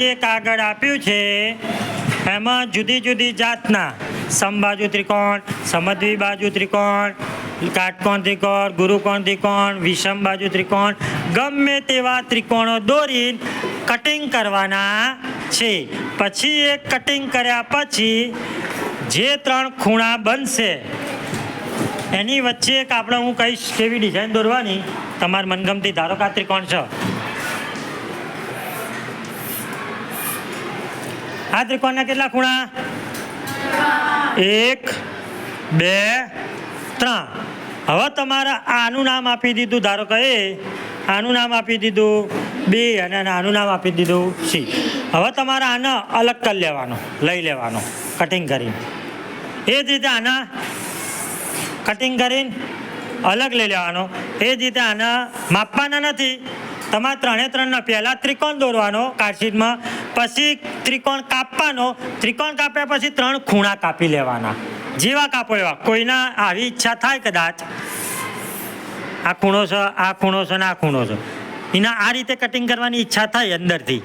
જે કાગળ આપ્યું છે, એમાં જુદી જુદી જાતના. સમબાજુ ત્રિકોણ સમદ્વી બાજુ ત્રિકોણ, કાટકોણ ત્રિકોણ, ગુરુકોણ ત્રિકોણ વિષમ બાજુ ત્રિકોણ, ગમે તેવા ત્રિકોણો દોરી કટિંગ કરવાના છે. પછી એ કટિંગ કર્યા પછી જે ત્રણ ખૂણા બનશે, એની વચ્ચે એક આપણે હું કહીશ કેવી ડિઝાઇન દોરવાની, તમારી મનગમતી, ધારો કે ત્રિકોણ છે. આ ત્રિકોણના કેટલા ખૂણા? એક, બે, ત્રણ. હવે તમારે આનું નામ આપી દીધું. ધારો કે આનું નામ આપી દીધું બી અને આનું નામ આપી દીધું સી હવે તમારે આને અલગ કરી લેવાનો, લઈ લેવાનો કટિંગ કરીને. એ જ રીતે આના કટિંગ કરીને અલગ લઈ લેવાનો. એ જ રીતે આના માપવાના નથી. તમારે ત્રણે ત્રણના પહેલાં ત્રિકોણ દોરવાનો કાર્ડશીટમાં પછી ત્રિકોણ કાપવાનો, ત્રિકોણ કાપ્યા પછી ત્રણ ખૂણા કાપી લેવાના. જેવા કાપો એવા. કોઈના આવી ઈચ્છા થાય કદાચ, આ ખૂણો છે, આ ખૂણો છે ને આ ખૂણો છે. એના આ રીતે કટિંગ કરવાની ઈચ્છા થાય અંદરથી.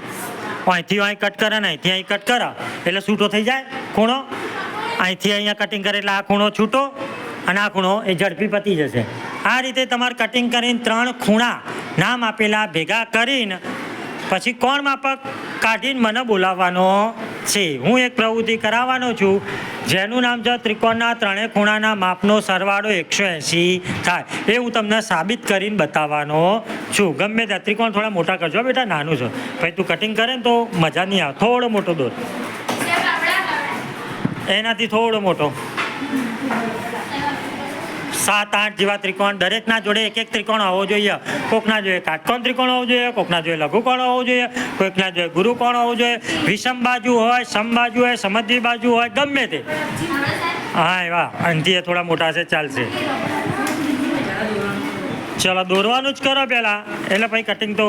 અહીંથી અહીં કટ કરે ને અહીંથી અહીં કટ કરે. એટલે છૂટો થઈ જાય ખૂણો. અહીંથી અહીંયા કટિંગ કરે એટલે આ ખૂણો છૂટો અને આ ખૂણો એ ઝડપી પતી જશે. આ રીતે તમારે કટિંગ કરીને ત્રણ ખૂણા નામ આપેલા ભેગા કરીને, પછી કોણ માપક? કાઢીને મને બોલાવવાનો છે. હું એક પ્રવૃત્તિ કરાવવાનો છું. જેનું નામ છે ત્રિકોણના ત્રણેય ખૂણાના માપનો સરવાળો એકસો એંસી થાય. એ હું તમને સાબિત કરીને બતાવવાનો છું. ગમે ત્યાં ત્રિકોણ થોડા મોટા કરજો બેટા નાનું છે. ભાઈ તું કટિંગ કરે ને તો મજા નહીં આવે. થોડો મોટો દોર. એનાથી થોડો મોટો. સાત, આઠ જેવા ત્રિકોણ, દરેકના જોડે એક એક ત્રિકોણ હોવો જોઈએ. કોકના જોઈએ કાટકોણ ત્રિકોણ હોવો જોઈએ, કોકના જોઈએ લઘુકોણ હોવો જોઈએ કોઈકના જોઈએ ગુરુકોણ હોવું જોઈએ. વિષમ બાજુ હોય સમબાજુ હોય, સમદ્વિ બાજુ હોય, ગમે તે. હા એવા અહીંથી થોડા મોટા છે, ચાલશે. ચલો, દોરવાનું જ કરો પહેલાં એટલે પછી કટિંગ તો